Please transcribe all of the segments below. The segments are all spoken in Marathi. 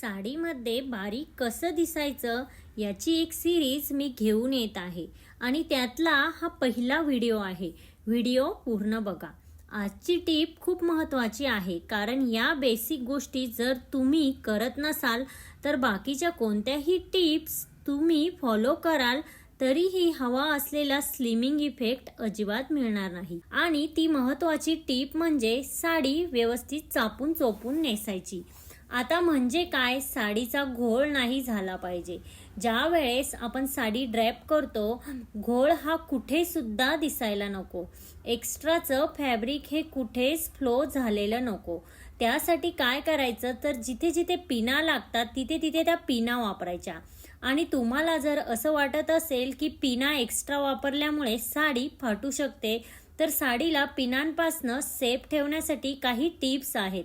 साडीमध्ये बारीक कसं दिसायचं याची एक सिरीज मी घेऊन येत आहे. आणि त्यातला हा पहिला व्हिडिओ आहे. व्हिडिओ पूर्ण बघा. आजची टीप खूप महत्त्वाची आहे. कारण या बेसिक गोष्टी जर तुम्ही करत नसाल तर बाकीच्या कोणत्याही टिप्स तुम्ही फॉलो कराल तरीही हवा असलेला स्लिमिंग इफेक्ट अजिबात मिळणार नाही. आणि ती महत्त्वाची टीप म्हणजे साडी व्यवस्थित चापून चोपून नेसायची. आता म्हणजे काय? साडीचा घोळ नाही झाला पाहिजे. ज्या वेळेस आपण साडी ड्रॅप करतो घोळ हा कुठेसुद्धा दिसायला नको. एक्स्ट्राचं फॅब्रिक हे कुठेच फ्लो झालेलं नको. त्यासाठी काय करायचं? तर जिथे जिथे पिना लागतात तिथे तिथे त्या पिना वापरायच्या. आणि तुम्हाला जर असं वाटत असेल की पिना एक्स्ट्रा वापरल्यामुळे साडी फाटू शकते तर साडीला पिनांपासनं सेफ ठेवण्यासाठी काही टिप्स आहेत.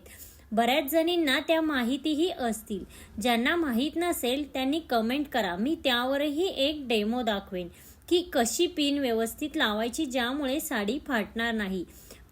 बऱ्याच जणींना त्या माहितीही असतील. ज्यांना माहीत नसेल त्यांनी कमेंट करा. मी त्यावरही एक डेमो दाखवेन की कशी पिन व्यवस्थित लावायची ज्यामुळे साडी फाटणार नाही.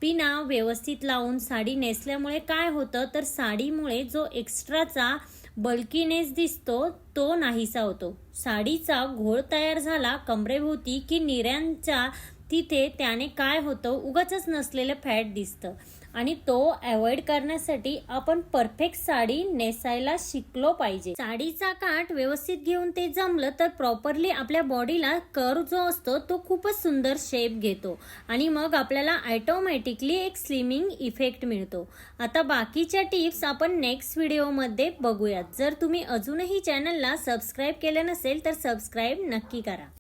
पिना व्यवस्थित लावून साडी नेसल्यामुळे काय होतं? तर साडीमुळे जो एक्स्ट्राचा बल्कीनेस दिसतो तो नाहीसा होतो. साडीचा घोळ तयार झाला कमरेभोवती की निऱ्यांच्या तिथे त्याने काय होतं उगाच नसलेलं फॅट दिसतं. आणि तो अवॉइड करण्यासाठी आपण परफेक्ट साडी नेसायला शिकलो पाहिजे. साडीचा काठ व्यवस्थित घेऊन ते जमलं तर प्रॉपरली आपल्या बॉडीला कर जो असतो तो खूपच सुंदर शेप घेतो. आणि मग आपल्याला ॲटोमॅटिकली एक स्लिमिंग इफेक्ट मिळतो. आता बाकीच्या टिप्स आपण नेक्स्ट व्हिडिओमध्ये बघूयात. जर तुम्ही अजूनही चॅनलला सबस्क्राईब केलं नसेल तर सबस्क्राईब नक्की करा.